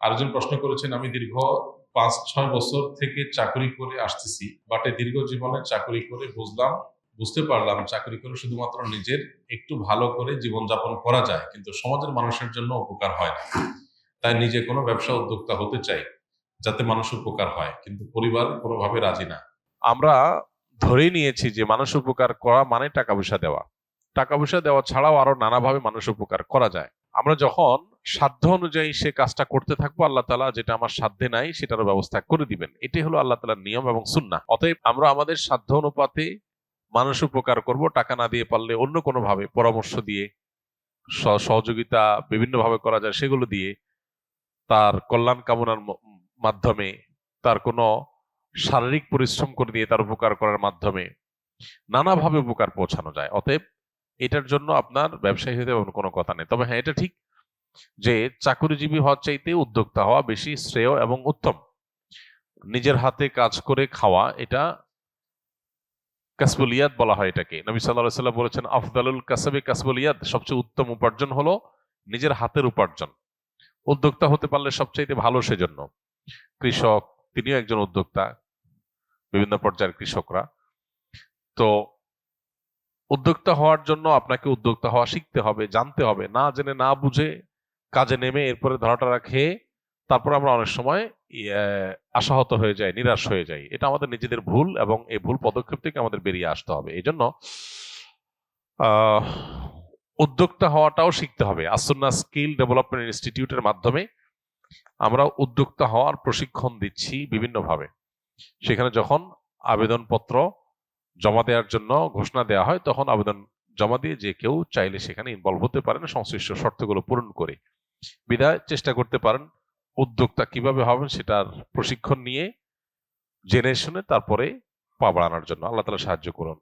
আরেকজন প্রশ্ন করেছেন, আমি দীর্ঘ পাঁচ, ছয় বছর থেকে চাকরি করে আসতেছি বাট দীর্ঘ জীবনে চাকরি করে বুঝলাম, বুঝতে পারলাম চাকরি করে শুধুমাত্র নিজের একটু ভালো করে জীবনযাপন করা যায়, কিন্তু সমাজের মানুষের জন্য উপকার হয় না। তাই নিজে কোনো ব্যবসা উদ্যোক্তা হতে চাই, যাতে মানুষ উপকার হয়, কিন্তু পরিবার কোনোভাবে রাজি না। আমরা ধরেই নিয়েছি যে মানুষ উপকার করা মানে টাকা পয়সা দেওয়া। টাকা পয়সা দেওয়া ছাড়াও আরও নানাভাবে মানুষ উপকার করা যায়। আমরা যখন সাধ্য অনুযায়ী সে কাজটা করতে থাকব, আল্লাহ তালা যেটা আমার সাধ্যে নাই সেটারও ব্যবস্থা করে দিবেন। এটাই হলো আল্লাহ তালার নিয়ম এবং সুন্না অতএব আমরা আমাদের সাধ্য অনুপাতে মানুষ উপকার করব, টাকা না দিয়ে পারলে অন্য কোনো ভাবে পরামর্শ দিয়ে সহযোগিতা বিভিন্ন ভাবে করা যায় সেগুলো দিয়ে তার কল্যাণ কামনার মাধ্যমে, তার কোনো শারীরিক পরিশ্রম করে দিয়ে তার উপকার করার মাধ্যমে নানাভাবে উপকার পৌঁছানো যায়। অতএব এটার জন্য আপনার ব্যবসায়ী হতে কোনো কথা নেই। তবে হ্যাঁ এটা ঠিক যে চাকুরিজীবী হওয়ার চাইতে উদ্যোক্তা হওয়া বেশি শ্রেয় এবং উত্তম। নিজের হাতে কাজ করে খাওয়া, এটা কাসবুলিয়াদ বলা হয় এটাকে। নবী সাল্লাহ সাল্লাম বলেছেন, আফদালুল কাসাবে কাসবুলিয়াদ সবচেয়ে উত্তম উপার্জন হলো নিজের হাতের উপার্জন। উদ্যোক্তা হতে পারলে সবচাইতে ভালো সেজন্য। কৃষক, তিনিও একজন উদ্যোক্তা, বিভিন্ন পর্যায়ের কৃষকরা। তো উদ্যোক্তা হওয়ার জন্য আপনাকে উদ্যোক্তা হওয়া শিখতে হবে, জানতে হবে। না জেনে না বুঝে কাজে নেমে এরপরে ধরাটা রাখে তারপর আমরা অনেক সময় ইয়ে, আশাহত হয়ে যাই নিরাশ হয়ে যাই। এটা আমাদের নিজেদের ভুল এবং এই ভুল পদক্ষেপ থেকে আমাদের বেরিয়ে আসতে হবে। এই জন্য উদ্যোক্তা হওয়াটাও শিখতে হবে। আসন্না স্কিল ডেভেলপমেন্ট ইনস্টিটিউটের মাধ্যমে আমরা উদ্যোক্তা হওয়ার প্রশিক্ষণ দিচ্ছি বিভিন্নভাবে। সেখানে যখন আবেদনপত্র জমা দেওয়ার জন্য ঘোষণা দেওয়া হয় তখন আবেদন জমা দিয়ে যে কেউ চাইলে সেখানে ইনভলভ হতে পারেন। সংশ্লিষ্ট শর্তগুলো পূরণ করে। বিদায়, চেষ্টা করতে পারেন উদ্যোক্তা কীভাবে হবেন সেটার প্রশিক্ষণ নিয়ে, জেনে শুনে তারপরে পা বাড়ানোর জন্য। আল্লাহ তালা সাহায্য করুন।